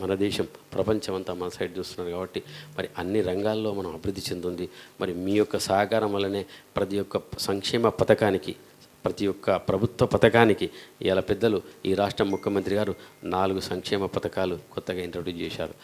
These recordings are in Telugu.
మన దేశం ప్రపంచం అంతా మన సైడ్ చూస్తున్నారు కాబట్టి మరి అన్ని రంగాల్లో మనం అభివృద్ధి చెందుంది. మరి మీ యొక్క సహకారం వల్లనే ప్రతి ఒక్క సంక్షేమ పథకానికి ప్రతి ఒక్క ప్రభుత్వ పథకానికి ఇవాళ పెద్దలు ఈ రాష్ట్ర ముఖ్యమంత్రి గారు నాలుగు సంక్షేమ పథకాలు కొత్తగా ఇంట్రొడ్యూస్ చేశారు.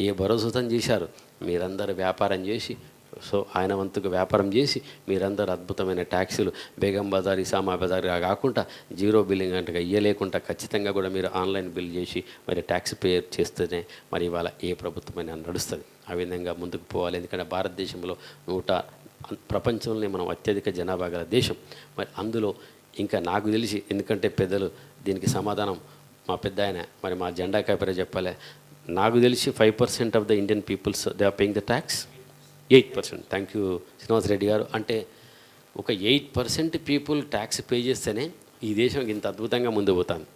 ఏ భరోసాతం చేశారు? మీరందరూ వ్యాపారం చేసి సో ఆయన వంతుకు వ్యాపారం చేసి మీరందరూ అద్భుతమైన ట్యాక్సీలు బేగం బజార్ ఇసామా బజార్ కాకుండా జీరో బిల్లింగ్ అంటే ఇయ్యలేకుండా ఖచ్చితంగా కూడా మీరు ఆన్లైన్ బిల్ చేసి మరి ట్యాక్స్ పే చేస్తేనే మరి ఇవాళ ఏ ప్రభుత్వమైనా నడుస్తుంది. ఆ విధంగా ముందుకు పోవాలి. ఎందుకంటే భారతదేశంలో నూట ప్రపంచంలోనే మనం అత్యధిక జనాభా గల దేశం. మరి అందులో ఇంకా నాకు తెలిసి ఎందుకంటే పెద్దలు దీనికి సమాధానం మా పెద్ద ఆయన మరి మా జెండా కాపీరే చెప్పాలి. నాకు తెలిసి five percent of the Indian peoples they are paying the tax. Eight percent. Thank you Srinivas Reddy garu. అంటే ఒక eight percent people tax pay చేస్తేనే ఈ దేశం ఇంత అద్భుతంగా ముందు పోతుంది.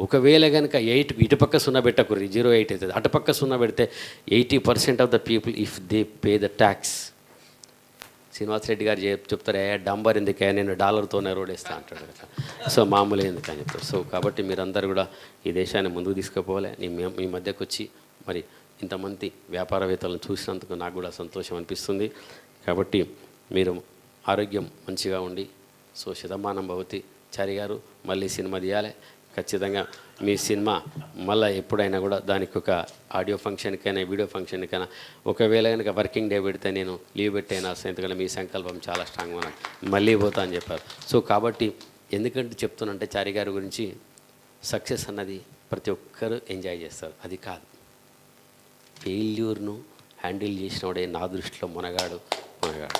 ఒకవేళ కనుక ఎయిట్ ఇటుపక్క సున్నా పెట్టకూడదు జీరో ఎయిట్ అవుతుంది. అటుపక్క సున్నా పెడితే eighty percent of the people if they pay the tax Srinivas Reddy garu చెప్ చెప్తారు ఏ డంబర్ ఎందుకే? నేను డాలర్తోనే రోడ్ వేస్తా అంటాడు కదా. సో మామూలు ఎందుకు అని చెప్తారు. సో కాబట్టి మీరందరూ కూడా ఈ దేశాన్ని ముందుకు తీసుకుపోవాలి. నేను మీ- మీ మధ్యకు వచ్చి మరి ఇంతమంది వ్యాపారవేత్తలను చూసినందుకు నాకు కూడా సంతోషం అనిపిస్తుంది. కాబట్టి మీరు ఆరోగ్యం మంచిగా ఉండి సో శతమానం భవతి చారి గారు మళ్ళీ సినిమా తీయాలి. ఖచ్చితంగా మీ సినిమా మళ్ళీ ఎప్పుడైనా కూడా దానికి ఒక ఆడియో ఫంక్షన్కైనా వీడియో ఫంక్షన్కైనా ఒకవేళ కనుక వర్కింగ్ డే పెడితే నేను లీవ్ పెట్టైనా ఎందుకంటే మీ సంకల్పం చాలా స్ట్రాంగ్ ఉన్నది మళ్ళీ పోతా అని చెప్పారు. సో కాబట్టి ఎందుకంటే చెప్తున్నంటే చారి గారి గురించి సక్సెస్ అన్నది ప్రతి ఒక్కరూ ఎంజాయ్ చేస్తారు. అది కాదు. ఫెయిల్యూర్ను హ్యాండిల్ చేసినవాడే నా దృష్టిలో మునగాడు మునగాడు.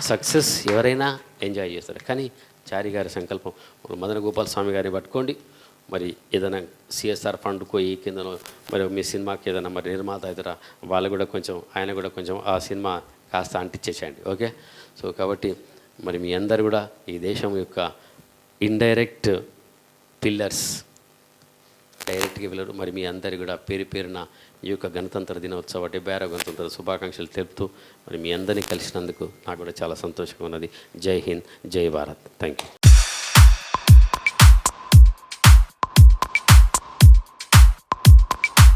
సక్సెస్ ఎవరైనా ఎంజాయ్ చేస్తారు. కానీ చారి గారి సంకల్పం మదన గోపాల స్వామి గారిని పట్టుకోండి. మరి ఏదైనా సిఎస్ఆర్ ఫండ్కో ఈ కిందనో మరి మీ సినిమాకి ఏదైనా మరి నిర్మాత ఇతర వాళ్ళు కూడా కొంచెం ఆయన కూడా కొంచెం ఆ సినిమా కాస్త అంటించేసేయండి ఓకే? సో కాబట్టి మరి మీ అందరు కూడా ఈ దేశం యొక్క ఇండైరెక్ట్ పిల్లర్స్ డైరెక్ట్గా వెళ్ళరు. మరి మీ అందరి కూడా పేరు పేరున ఈ యొక్క గణతంత్ర దినోత్సవ డెబ్బై ఆరో గణతంత్ర శుభాకాంక్షలు తెలుపుతూ మరి మీ అందరినీ కలిసినందుకు నాకు కూడా చాలా సంతోషంగా ఉన్నది. జై హింద్ జై భారత్. Thank you